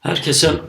Herkese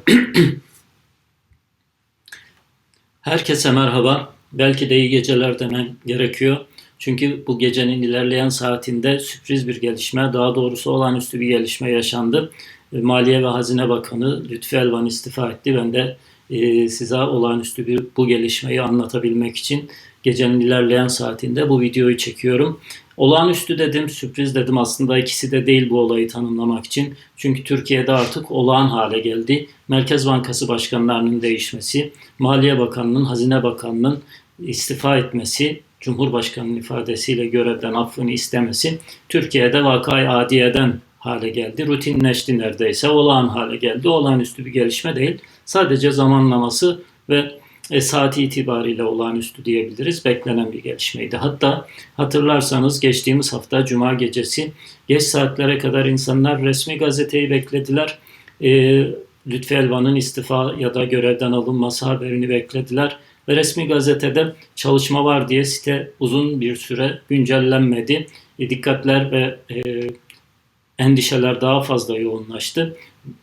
Herkese merhaba. Belki de iyi geceler demem gerekiyor. Çünkü bu gecenin ilerleyen saatinde sürpriz bir gelişme, daha doğrusu olağanüstü bir gelişme yaşandı. E, Maliye ve Hazine Bakanı Lütfi Elvan istifa etti. Ben de e, size olağanüstü bir bu gelişmeyi anlatabilmek için gecenin ilerleyen saatinde bu videoyu çekiyorum. Olağanüstü dedim, sürpriz dedim. Aslında ikisi de değil bu olayı tanımlamak için. Çünkü Türkiye'de artık olağan hale geldi. Merkez Bankası başkanlarının değişmesi, Maliye Bakanı'nın, Hazine Bakanı'nın istifa etmesi, Cumhurbaşkanı'nın ifadesiyle görevden affını istemesi Türkiye'de vakayı adiyeden hale geldi. Rutinleşti neredeyse. Olağan hale geldi. Olağanüstü bir gelişme değil. Sadece zamanlaması ve e, saati itibariyle olağanüstü diyebiliriz. Beklenen bir gelişmeydi. Hatta hatırlarsanız geçtiğimiz hafta Cuma gecesi geç saatlere kadar insanlar resmi gazeteyi beklediler. E, Lütfi Elvan'ın istifa ya da görevden alınması haberini beklediler. Ve resmi gazetede çalışma var diye site uzun bir süre güncellenmedi. E, dikkatler ve e, endişeler daha fazla yoğunlaştı.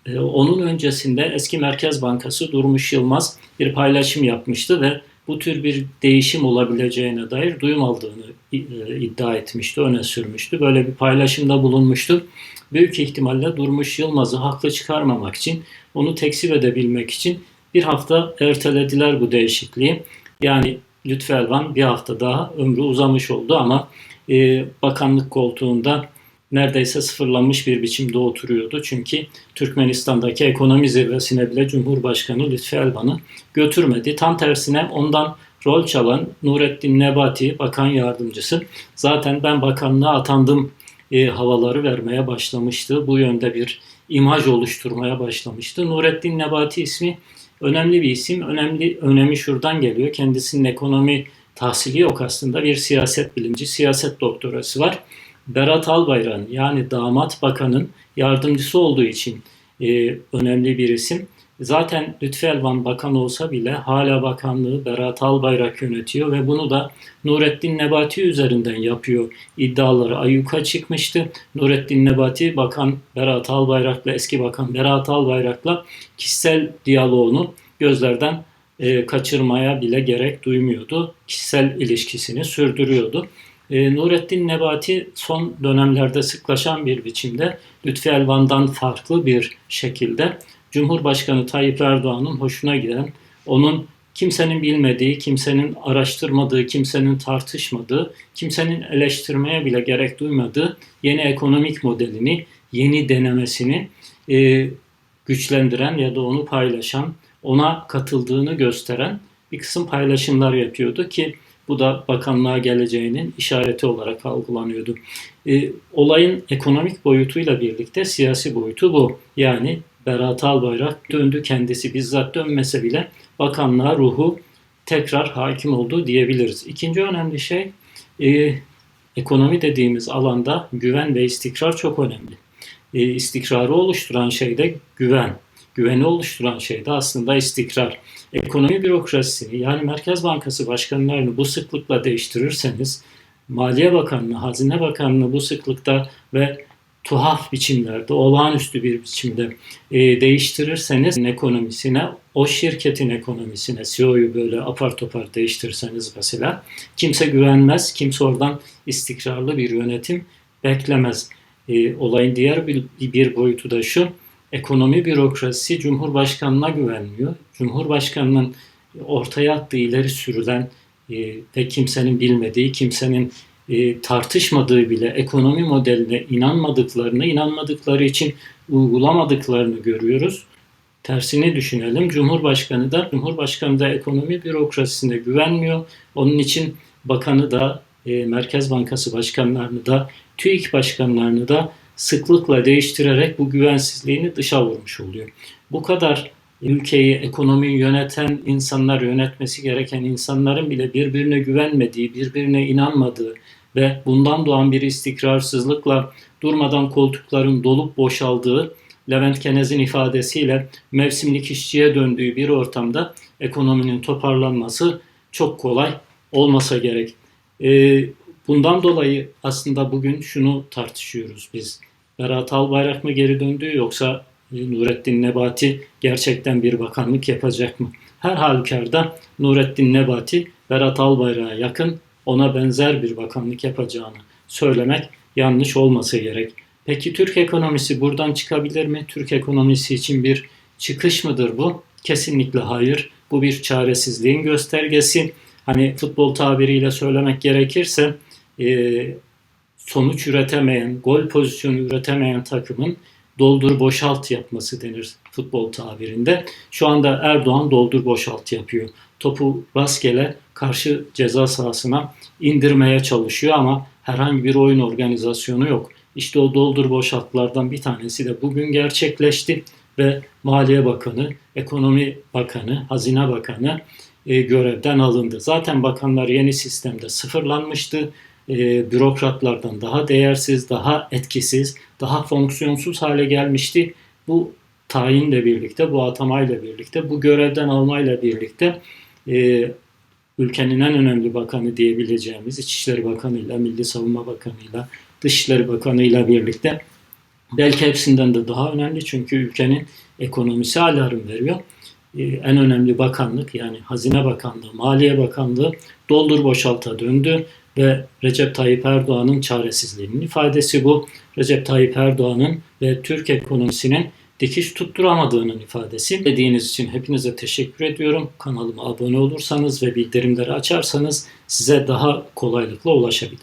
E, onun öncesinde eski Merkez Bankası Durmuş Yılmaz bir paylaşım yapmıştı ve bu tür bir değişim olabileceğine dair duyum aldığını e, iddia etmişti, öne sürmüştü. Böyle bir paylaşımda bulunmuştu. Büyük ihtimalle Durmuş Yılmaz'ı haklı çıkarmamak için, onu tekzip edebilmek için bir hafta ertelediler bu değişikliği. Yani Lütfü Elvan bir hafta daha ömrü uzamış oldu ama e, bakanlık koltuğunda neredeyse sıfırlanmış bir biçimde oturuyordu. Çünkü Türkmenistan'daki ekonomi zirvesine bile Cumhurbaşkanı Lütfi Elvan'ı götürmedi. Tam tersine ondan rol çalan Nurettin Nebati bakan yardımcısı zaten ben bakanlığa atandım e, havaları vermeye başlamıştı. Bu yönde bir imaj oluşturmaya başlamıştı. Nurettin Nebati ismi önemli bir isim. Önemli önemi şuradan geliyor. Kendisinin ekonomi tahsili yok aslında. Bir siyaset bilimci, siyaset doktorası var. Berat Albayrak'ın yani damat bakanın yardımcısı olduğu için e, önemli bir isim. Zaten Lütfi Elvan bakan olsa bile hala bakanlığı Berat Albayrak yönetiyor ve bunu da Nurettin Nebati üzerinden yapıyor iddiaları ayyuka çıkmıştı. Nurettin Nebati bakan Berat Albayrak'la eski bakan Berat Albayrak'la kişisel diyaloğunu gözlerden e, kaçırmaya bile gerek duymuyordu. Kişisel ilişkisini sürdürüyordu. E, Nurettin Nebati son dönemlerde sıklaşan bir biçimde Lütfi Elvan'dan farklı bir şekilde Cumhurbaşkanı Tayyip Erdoğan'ın hoşuna giden, onun kimsenin bilmediği, kimsenin araştırmadığı, kimsenin tartışmadığı, kimsenin eleştirmeye bile gerek duymadığı yeni ekonomik modelini, yeni denemesini e, güçlendiren ya da onu paylaşan, ona katıldığını gösteren bir kısım paylaşımlar yapıyordu ki bu da bakanlığa geleceğinin işareti olarak algılanıyordu. E, olayın ekonomik boyutuyla birlikte siyasi boyutu bu. Yani Berat Albayrak döndü kendisi bizzat dönmese bile bakanlığa ruhu tekrar hakim oldu diyebiliriz. İkinci önemli şey e, ekonomi dediğimiz alanda güven ve istikrar çok önemli. E, istikrarı oluşturan şey de güven. Güveni oluşturan şey de aslında istikrar. Ekonomi bürokrasisini yani Merkez Bankası başkanlarını bu sıklıkla değiştirirseniz Maliye Bakanlığı, Hazine Bakanlığı bu sıklıkta ve tuhaf biçimlerde, olağanüstü bir biçimde e, değiştirirseniz ekonomisine, o şirketin ekonomisine, CEO'yu böyle apar topar değiştirirseniz mesela kimse güvenmez, kimse oradan istikrarlı bir yönetim beklemez. E, olayın diğer bir, bir boyutu da şu, ekonomi bürokrasisi Cumhurbaşkanı'na güvenmiyor. Cumhurbaşkanı'nın ortaya attığı ileri sürülen e, ve kimsenin bilmediği, kimsenin e, tartışmadığı bile ekonomi modeline inanmadıklarını, inanmadıkları için uygulamadıklarını görüyoruz. Tersini düşünelim. Cumhurbaşkanı da Cumhurbaşkanı da ekonomi bürokrasisine güvenmiyor. Onun için bakanı da e, Merkez Bankası başkanlarını da TÜİK başkanlarını da sıklıkla değiştirerek bu güvensizliğini dışa vurmuş oluyor. Bu kadar ülkeyi, ekonomiyi yöneten insanlar, yönetmesi gereken insanların bile birbirine güvenmediği, birbirine inanmadığı ve bundan doğan bir istikrarsızlıkla durmadan koltukların dolup boşaldığı, Levent Kenez'in ifadesiyle mevsimlik işçiye döndüğü bir ortamda ekonominin toparlanması çok kolay olmasa gerek. Ee, bundan dolayı aslında bugün şunu tartışıyoruz biz. Berat Albayrak mı geri döndü yoksa Nurettin Nebati gerçekten bir bakanlık yapacak mı? Her halükarda Nurettin Nebati Berat Albayrak'a yakın ona benzer bir bakanlık yapacağını söylemek yanlış olmasa gerek. Peki Türk ekonomisi buradan çıkabilir mi? Türk ekonomisi için bir çıkış mıdır bu? Kesinlikle hayır. Bu bir çaresizliğin göstergesi. Hani futbol tabiriyle söylemek gerekirse sonuç üretemeyen, gol pozisyonu üretemeyen takımın doldur boşalt yapması denir futbol tabirinde. Şu anda Erdoğan doldur boşalt yapıyor. Topu rastgele karşı ceza sahasına indirmeye çalışıyor ama herhangi bir oyun organizasyonu yok. İşte o doldur boşaltlardan bir tanesi de bugün gerçekleşti ve Maliye Bakanı, Ekonomi Bakanı, Hazine Bakanı e, görevden alındı. Zaten bakanlar yeni sistemde sıfırlanmıştı. E, bürokratlardan daha değersiz, daha etkisiz, daha fonksiyonsuz hale gelmişti. Bu tayinle birlikte, bu atamayla birlikte, bu görevden almayla birlikte e, ülkenin en önemli bakanı diyebileceğimiz İçişleri Bakanı'yla, Milli Savunma Bakanı'yla, Dışişleri Bakanı'yla birlikte belki hepsinden de daha önemli çünkü ülkenin ekonomisi alarm veriyor. Ee, en önemli bakanlık yani Hazine Bakanlığı, Maliye Bakanlığı doldur boşalta döndü ve Recep Tayyip Erdoğan'ın çaresizliğinin ifadesi bu. Recep Tayyip Erdoğan'ın ve Türk ekonomisinin dikiş tutturamadığının ifadesi. Dediğiniz için hepinize teşekkür ediyorum. Kanalıma abone olursanız ve bildirimleri açarsanız size daha kolaylıkla ulaşabilirim.